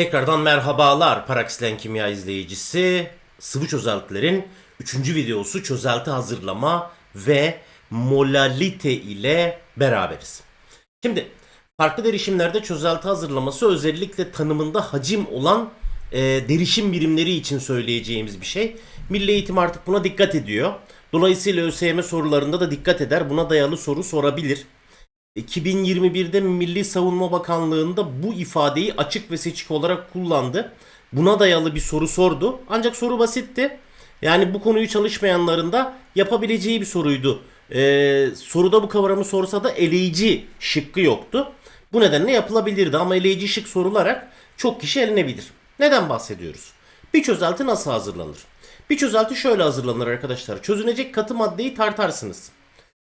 Tekrardan merhabalar Paraksilen Kimya izleyicisi. Sıvı çözeltilerin 3. videosu çözelti hazırlama ve molalite ile beraberiz. Şimdi farklı derişimlerde çözelti hazırlaması özellikle tanımında hacim olan e, derişim birimleri için söyleyeceğimiz bir şey. Milli Eğitim artık buna dikkat ediyor. Dolayısıyla ÖSYM sorularında da dikkat eder. Buna dayalı soru sorabilir. 2021'de Milli Savunma Bakanlığı'nda bu ifadeyi açık ve seçik olarak kullandı. Buna dayalı bir soru sordu. Ancak soru basitti. Yani bu konuyu çalışmayanların da yapabileceği bir soruydu. Ee, soruda bu kavramı sorsa da eleyici şıkkı yoktu. Bu nedenle yapılabilirdi ama eleyici şık sorularak çok kişi elinebilir. Neden bahsediyoruz? Bir çözelti nasıl hazırlanır? Bir çözelti şöyle hazırlanır arkadaşlar. Çözünecek katı maddeyi tartarsınız.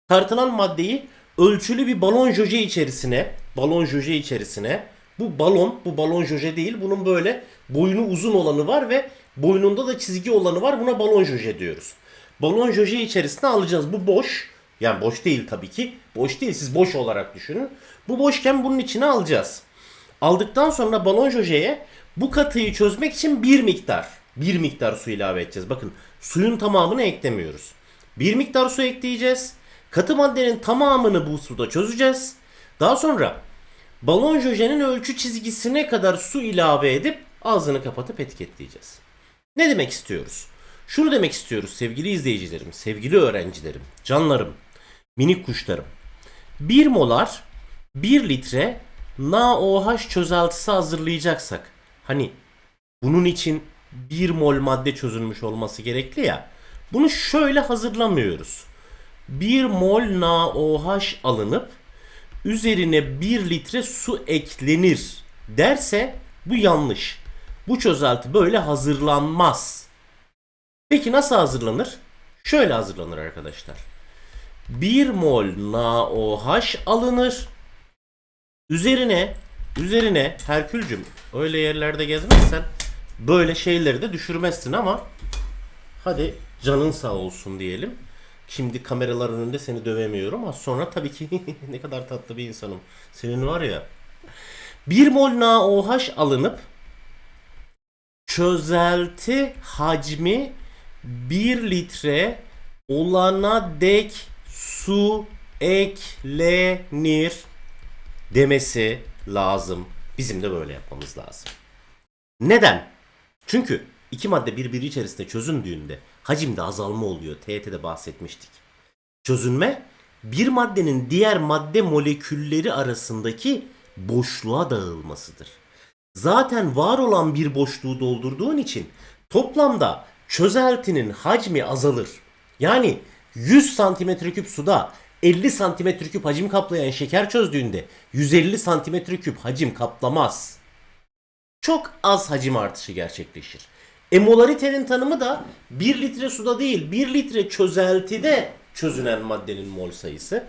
Tartılan maddeyi ölçülü bir balon joje içerisine, balon joje içerisine, bu balon, bu balon joje değil, bunun böyle boynu uzun olanı var ve boynunda da çizgi olanı var. Buna balon joje diyoruz. Balon joje içerisine alacağız. Bu boş. Yani boş değil tabii ki. Boş değil. Siz boş olarak düşünün. Bu boşken bunun içine alacağız. Aldıktan sonra balon jojeye bu katıyı çözmek için bir miktar, bir miktar su ilave edeceğiz. Bakın suyun tamamını eklemiyoruz. Bir miktar su ekleyeceğiz. Katı maddenin tamamını bu suda çözeceğiz. Daha sonra balon jojenin ölçü çizgisine kadar su ilave edip ağzını kapatıp etiketleyeceğiz. Ne demek istiyoruz? Şunu demek istiyoruz sevgili izleyicilerim, sevgili öğrencilerim, canlarım, minik kuşlarım. 1 molar 1 litre NaOH çözeltisi hazırlayacaksak hani bunun için 1 mol madde çözülmüş olması gerekli ya. Bunu şöyle hazırlamıyoruz. 1 mol NaOH alınıp üzerine 1 litre su eklenir derse bu yanlış. Bu çözelti böyle hazırlanmaz. Peki nasıl hazırlanır? Şöyle hazırlanır arkadaşlar. 1 mol NaOH alınır. Üzerine üzerine Herkülcüm öyle yerlerde gezmezsen böyle şeyleri de düşürmezsin ama hadi canın sağ olsun diyelim. Şimdi kameralar önünde seni dövemiyorum. Az sonra tabii ki ne kadar tatlı bir insanım. Senin var ya. 1 mol NaOH alınıp çözelti hacmi 1 litre olana dek su eklenir demesi lazım. Bizim de böyle yapmamız lazım. Neden? Çünkü iki madde birbiri içerisinde çözündüğünde hacimde azalma oluyor. TET'de bahsetmiştik. Çözünme bir maddenin diğer madde molekülleri arasındaki boşluğa dağılmasıdır. Zaten var olan bir boşluğu doldurduğun için toplamda çözeltinin hacmi azalır. Yani 100 santimetre küp suda 50 santimetre küp hacim kaplayan şeker çözdüğünde 150 santimetre küp hacim kaplamaz. Çok az hacim artışı gerçekleşir. Emolaritenin tanımı da 1 litre suda değil 1 litre çözeltide çözünen maddenin mol sayısı.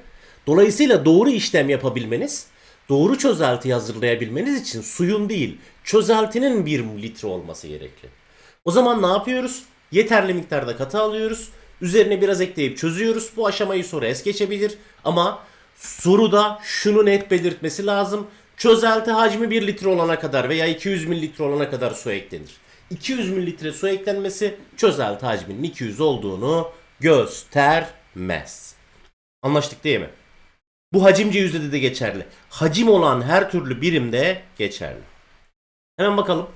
Dolayısıyla doğru işlem yapabilmeniz, doğru çözelti hazırlayabilmeniz için suyun değil çözeltinin 1 litre olması gerekli. O zaman ne yapıyoruz? Yeterli miktarda katı alıyoruz. Üzerine biraz ekleyip çözüyoruz. Bu aşamayı soru es geçebilir. Ama soruda şunu net belirtmesi lazım. Çözelti hacmi 1 litre olana kadar veya 200 mililitre olana kadar su eklenir. 200 mililitre su eklenmesi çözelti hacminin 200 olduğunu göstermez. Anlaştık değil mi? Bu hacimce yüzdede de geçerli. Hacim olan her türlü birimde geçerli. Hemen bakalım.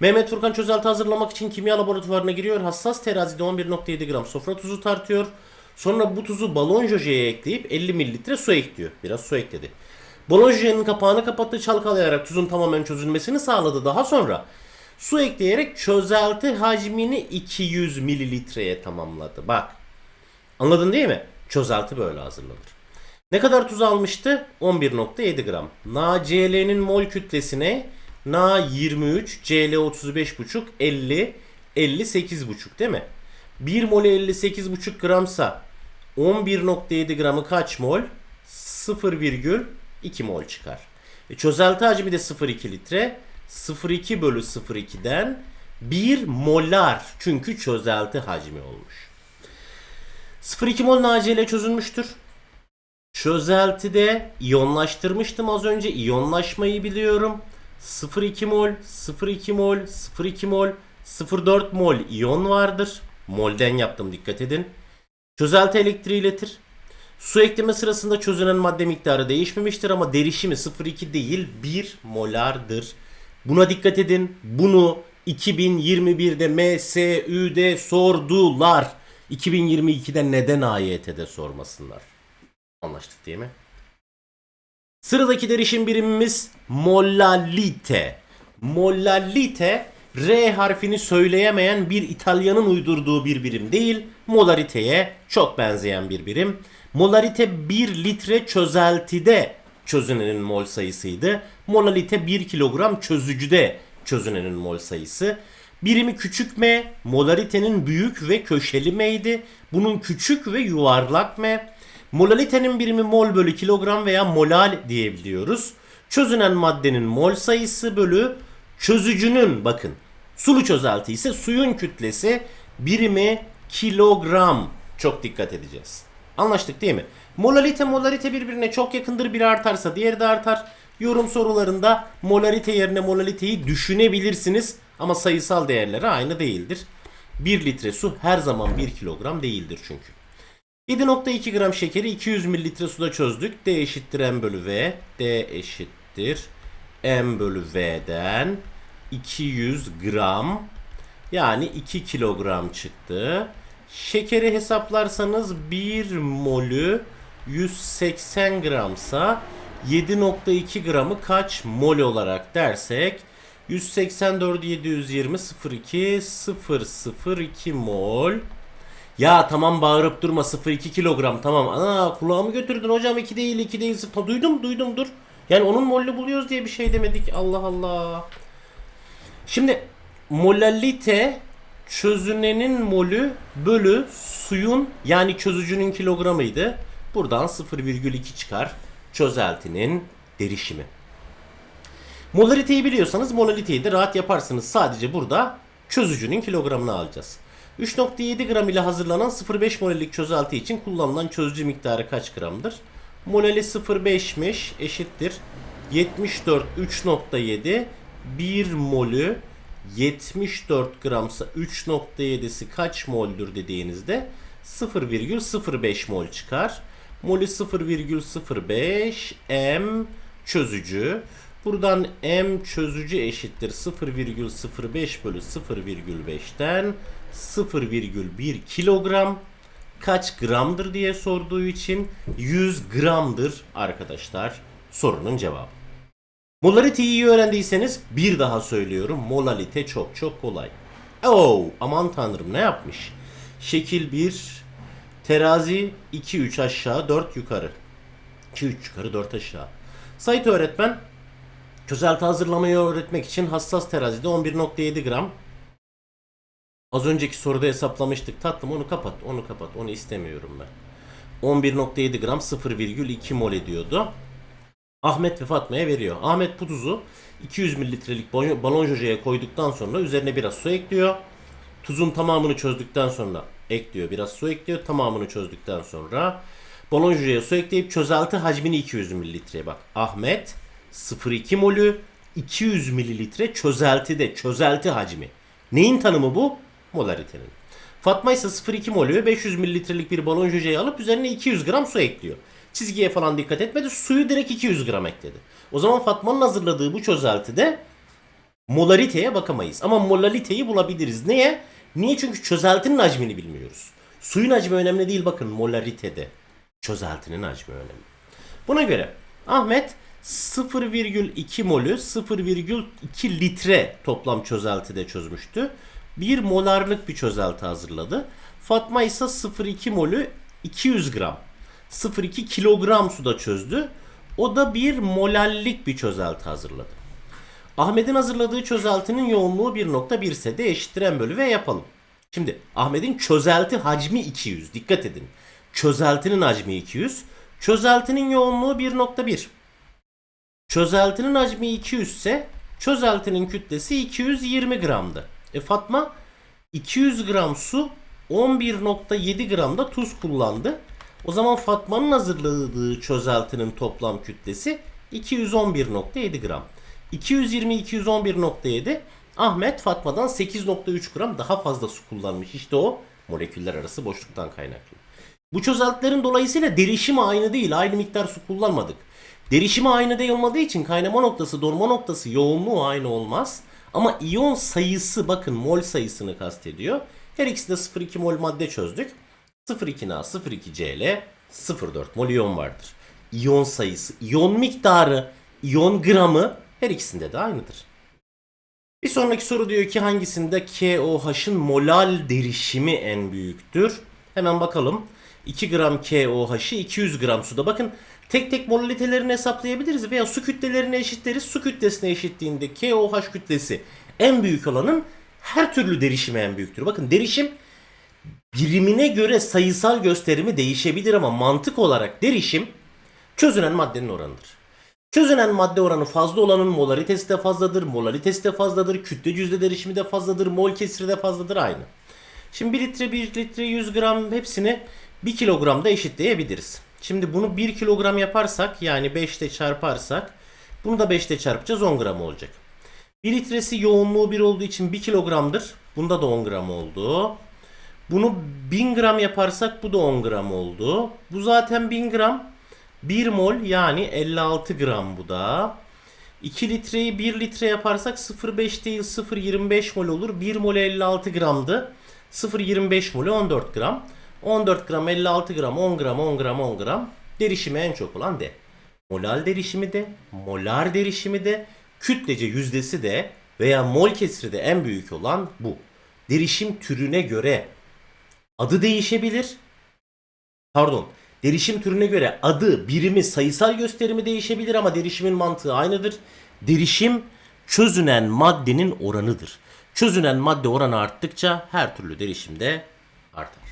Mehmet Furkan çözelti hazırlamak için kimya laboratuvarına giriyor. Hassas terazide 11.7 gram sofra tuzu tartıyor. Sonra bu tuzu balon jojeye ekleyip 50 mililitre su ekliyor. Biraz su ekledi. Balon jojenin kapağını kapattı çalkalayarak tuzun tamamen çözülmesini sağladı. Daha sonra su ekleyerek çözelti hacmini 200 mililitreye tamamladı. Bak anladın değil mi? Çözelti böyle hazırlanır. Ne kadar tuz almıştı? 11.7 gram. NaCl'nin mol kütlesine Na 23, Cl 35,5, 50, 58,5 değil mi? 1 mol 58,5 gramsa 11.7 gramı kaç mol? 0,2 mol çıkar. E, çözelti hacmi de 0,2 litre. 0,2 bölü 0,2'den 1 molar çünkü çözelti hacmi olmuş. 0,2 mol NaCl çözülmüştür. Çözeltide iyonlaştırmıştım az önce. İyonlaşmayı biliyorum. 0,2 mol, 0,2 mol, 0,2 mol, 0,4 mol iyon vardır. Molden yaptım dikkat edin. Çözelti elektriği iletir. Su ekleme sırasında çözünen madde miktarı değişmemiştir ama derişimi 0,2 değil 1 molardır. Buna dikkat edin. Bunu 2021'de MSÜ'de sordular. 2022'de neden AYT'de sormasınlar? Anlaştık değil mi? Sıradaki derişim birimimiz molalite. Molalite R harfini söyleyemeyen bir İtalyanın uydurduğu bir birim değil, molariteye çok benzeyen bir birim. Molarite 1 litre çözeltide çözünenin mol sayısıydı. Molalite 1 kilogram çözücüde çözünenin mol sayısı. Birimi küçük m, molaritenin büyük ve köşeli m'ydi. Bunun küçük ve yuvarlak m. Molalitenin birimi mol bölü kilogram veya molal diyebiliyoruz. Çözünen maddenin mol sayısı bölü çözücünün bakın sulu çözelti ise suyun kütlesi birimi kilogram. Çok dikkat edeceğiz. Anlaştık değil mi? Molalite molarite birbirine çok yakındır. Biri artarsa diğeri de artar. Yorum sorularında molarite yerine molaliteyi düşünebilirsiniz. Ama sayısal değerleri aynı değildir. 1 litre su her zaman 1 kilogram değildir çünkü. 7.2 gram şekeri 200 mililitre suda çözdük. D eşittir M bölü V. D eşittir M bölü V'den 200 gram yani 2 kilogram çıktı. Şekeri hesaplarsanız 1 molü 180 gramsa 7.2 gramı kaç mol olarak dersek 184 720 02 002 mol ya tamam bağırıp durma 0.2 kilogram tamam. Ana kulağımı götürdün hocam 2 değil 2 değil. Ta, duydum duydum dur. Yani onun mollü buluyoruz diye bir şey demedik. Allah Allah. Şimdi molalite çözünenin molü bölü suyun yani çözücünün kilogramıydı. Buradan 0,2 çıkar. Çözeltinin derişimi. Molariteyi biliyorsanız molaliteyi de rahat yaparsınız. Sadece burada çözücünün kilogramını alacağız. 3.7 gram ile hazırlanan 0.5 molellik çözelti için kullanılan çözücü miktarı kaç gramdır? Moleli 0.5'miş eşittir. 74 3.7 1 molü 74 gramsa 3.7'si kaç moldür dediğinizde 0,05 mol çıkar. Molü 0,05 m çözücü. Buradan m çözücü eşittir 0,05 bölü 0,5'ten 0,1 kilogram kaç gramdır diye sorduğu için 100 gramdır arkadaşlar sorunun cevabı. Molariteyi iyi öğrendiyseniz bir daha söylüyorum. Molalite çok çok kolay. Oh aman tanrım ne yapmış? Şekil 1 terazi 2 3 aşağı 4 yukarı. 2 3 yukarı 4 aşağı. Sait öğretmen çözelti hazırlamayı öğretmek için hassas terazide 11.7 gram Az önceki soruda hesaplamıştık. Tatlım onu kapat. Onu kapat. Onu istemiyorum ben. 11.7 gram 0,2 mol ediyordu. Ahmet ve Fatma'ya veriyor. Ahmet bu tuzu 200 mililitrelik balon jojeye koyduktan sonra üzerine biraz su ekliyor. Tuzun tamamını çözdükten sonra ekliyor. Biraz su ekliyor. Tamamını çözdükten sonra balon jojeye su ekleyip çözelti hacmini 200 mililitreye bak. Ahmet 0,2 molü 200 mililitre çözeltide çözelti hacmi. Neyin tanımı bu? molaritenin. Fatma ise 0,2 molü 500 mililitrelik bir balon jöjeyi alıp üzerine 200 gram su ekliyor. Çizgiye falan dikkat etmedi. Suyu direkt 200 gram ekledi. O zaman Fatma'nın hazırladığı bu çözeltide molariteye bakamayız. Ama molaliteyi bulabiliriz. Neye? Niye? Çünkü çözeltinin hacmini bilmiyoruz. Suyun hacmi önemli değil bakın molaritede. Çözeltinin hacmi önemli. Buna göre Ahmet 0,2 molü 0,2 litre toplam çözeltide çözmüştü. 1 molarlık bir çözelti hazırladı. Fatma ise 0,2 molü 200 gram. 0,2 kilogram suda çözdü. O da 1 molallik bir çözelti hazırladı. Ahmet'in hazırladığı çözeltinin yoğunluğu 1.1 ise de eşittir m bölü v yapalım. Şimdi Ahmet'in çözelti hacmi 200. Dikkat edin. Çözeltinin hacmi 200. Çözeltinin yoğunluğu 1.1. Çözeltinin hacmi 200 ise çözeltinin kütlesi 220 gramdı. E Fatma 200 gram su 11.7 gram da tuz kullandı. O zaman Fatma'nın hazırladığı çözeltinin toplam kütlesi 211.7 gram. 220-211.7 Ahmet Fatma'dan 8.3 gram daha fazla su kullanmış. İşte o moleküller arası boşluktan kaynaklı. Bu çözeltilerin dolayısıyla derişimi aynı değil. Aynı miktar su kullanmadık. Derişimi aynı değil olmadığı için kaynama noktası, dorma noktası yoğunluğu aynı olmaz. Ama iyon sayısı bakın mol sayısını kastediyor. Her ikisi de 0,2 mol madde çözdük. 0,2 Na, 0,2 Cl, 0,4 mol iyon vardır. İyon sayısı, iyon miktarı, iyon gramı her ikisinde de aynıdır. Bir sonraki soru diyor ki hangisinde KOH'ın molal derişimi en büyüktür? Hemen bakalım. 2 gram KOH'ı 200 gram suda. Bakın tek tek molalitelerini hesaplayabiliriz veya su kütlelerini eşitleriz. Su kütlesine eşitliğinde KOH kütlesi en büyük olanın her türlü derişimi en büyüktür. Bakın derişim birimine göre sayısal gösterimi değişebilir ama mantık olarak derişim çözünen maddenin oranıdır. Çözünen madde oranı fazla olanın molaritesi de fazladır, molaritesi de fazladır, kütle yüzde derişimi de fazladır, mol kesiri de fazladır aynı. Şimdi 1 litre, 1 litre, 100 gram hepsini 1 kilogramda eşitleyebiliriz. Şimdi bunu 1 kilogram yaparsak yani 5 ile çarparsak bunu da 5 ile çarpacağız 10 gram olacak. 1 litresi yoğunluğu 1 olduğu için 1 kilogramdır. Bunda da 10 gram oldu. Bunu 1000 gram yaparsak bu da 10 gram oldu. Bu zaten 1000 gram. 1 mol yani 56 gram bu da. 2 litreyi 1 litre yaparsak 0,5 değil 0,25 mol olur. 1 mol 56 gramdı. 0,25 molü 14 gram. 14 gram 56 gram 10 gram 10 gram 10 gram. Derişimi en çok olan D. Molal derişimi de, molar derişimi de, kütlece yüzdesi de veya mol kesiri de en büyük olan bu. Derişim türüne göre adı değişebilir. Pardon. Derişim türüne göre adı, birimi, sayısal gösterimi değişebilir ama derişimin mantığı aynıdır. Derişim çözünen maddenin oranıdır. Çözünen madde oranı arttıkça her türlü derişim de artar.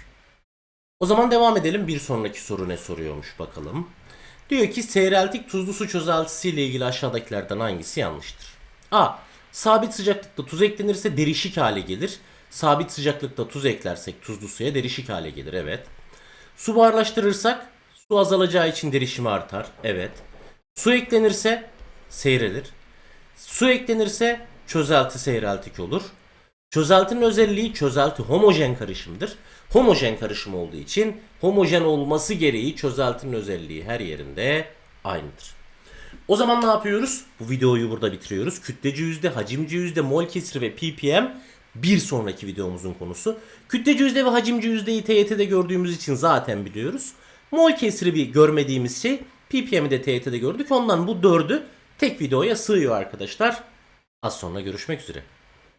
O zaman devam edelim. Bir sonraki soru ne soruyormuş bakalım. Diyor ki seyreltik tuzlu su çözeltisi ile ilgili aşağıdakilerden hangisi yanlıştır? A. Sabit sıcaklıkta tuz eklenirse derişik hale gelir. Sabit sıcaklıkta tuz eklersek tuzlu suya derişik hale gelir. Evet. Su buharlaştırırsak su azalacağı için derişimi artar. Evet. Su eklenirse seyrelir. Su eklenirse çözelti seyreltik olur. Çözeltinin özelliği çözelti homojen karışımdır. Homojen karışım olduğu için homojen olması gereği çözeltinin özelliği her yerinde aynıdır. O zaman ne yapıyoruz? Bu videoyu burada bitiriyoruz. Kütleci yüzde, hacimci yüzde, mol kesiri ve ppm bir sonraki videomuzun konusu. Kütleci yüzde ve hacimci yüzdeyi TYT'de gördüğümüz için zaten biliyoruz. Mol kesiri bir görmediğimiz şey. ppm'i de TYT'de gördük. Ondan bu dördü tek videoya sığıyor arkadaşlar. Az sonra görüşmek üzere.